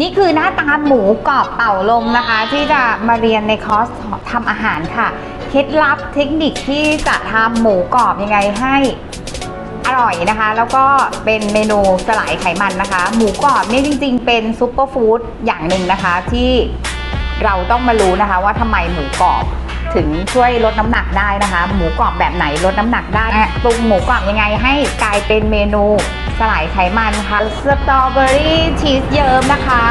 นี่คือหน้าตาหมูกรอบเต่าลมนะคะ ที่จะมาเรียนในคอร์สทำอาหารค่ะ เคล็ดลับเทคนิคที่จะทำหมูกรอบยังไงให้อร่อยนะคะ แล้วก็เป็นเมนูสลายไขมันนะคะ หมูกรอบนี่จริง ๆ เป็นซุปเปอร์ฟู้ดอย่างหนึ่งนะคะที่เราต้องมารู้นะคะว่าทำไมหมูกรอบถึงช่วยลดน้ำหนักได้นะคะ หมูกรอบแบบไหนลดน้ำหนักได้ปรุงหมูกรอบยังไงให้กลายเป็นเมนู สลายไขมันค่ะสตรอเบอรี่ชีสเยิ้มนะคะ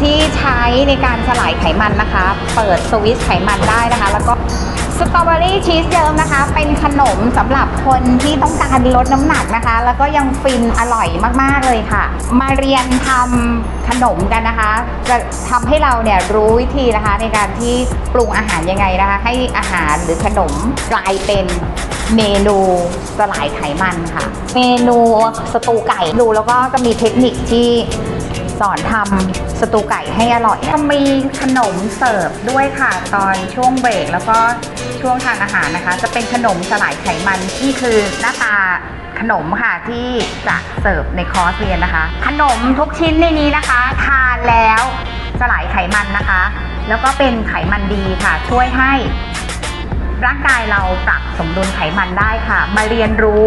ที่ใช้ในการสลายไขมันนะคะ เปิดสวิตช์ไขมันได้นะคะ แล้วก็สตรอเบอรี่ชีสเยิ้มนะคะ เป็นขนมสำหรับคนที่ต้องการลดน้ำหนักนะคะ แล้วก็ยังฟินอร่อยมากๆเลยค่ะ มาเรียนทำขนมกันนะคะ จะทำให้เราเนี่ยรู้วิธีนะคะในการที่ปรุงอาหารยังไงนะคะ ให้อาหารหรือขนมกลายเป็น เมนูสลายไขมันค่ะ เมนูสตูไก่ดูแล้วก็จะมีเทคนิคที่สอนทำสตูไก่ให้อร่อยนะมีขนมเสิร์ฟด้วยค่ะ ตอนช่วงเบรกแล้วก็ช่วงทานอาหารนะคะ จะเป็นขนมสลายไขมันที่คือหน้าตาขนมค่ะที่จะเสิร์ฟในคอร์สเรียนนะคะ ขนมทุกชิ้นในนี้นะคะ ทานแล้วสลายไขมันนะคะ แล้วก็เป็นไขมันดีค่ะ ช่วยให้ ร่างกายเราปรับสมดุลไขมันได้ค่ะ มาเรียนรู้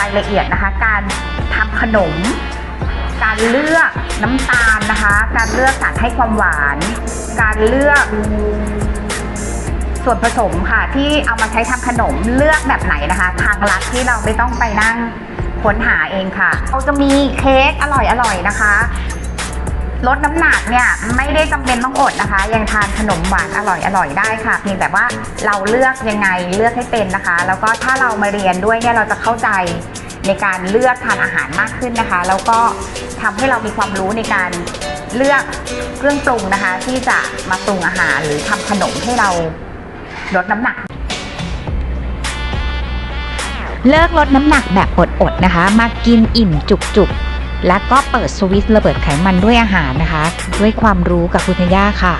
รายละเอียดนะคะ การทำขนม การเลือกน้ำตาลนะคะ การเลือกสารให้ความหวาน การเลือก ส่วนผสมค่ะ ที่เอามาใช้ทำขนมเลือกแบบไหนนะคะ ทางลัดที่เราไม่ต้องไปนั่งค้นหาเองค่ะ เราจะมีเค้กอร่อยๆนะคะ ลดน้ำหนักเนี่ยไม่ได้จำเป็นต้องอดนะคะ ยังทานขนมหวานอร่อยอร่อยได้ค่ะ เพียงแต่ว่าเราเลือกยังไงเลือกให้เป็นนะคะ แล้วก็ถ้าเรามาเรียนด้วยเนี่ยเราจะเข้าใจในการเลือกทานอาหารมากขึ้นนะคะ แล้วก็ทำให้เรามีความรู้ในการเลือกเครื่องปรุงนะคะ ที่จะมาปรุงอาหารหรือทำขนมให้เราลดน้ำหนัก เลิกลดน้ำหนักแบบอดๆนะคะ มากินอิ่มจุกๆ และก็เปิดสวิตช์ระเบิดไขมันด้วยอาหารนะคะ ด้วยความรู้กับคุณย่าค่ะ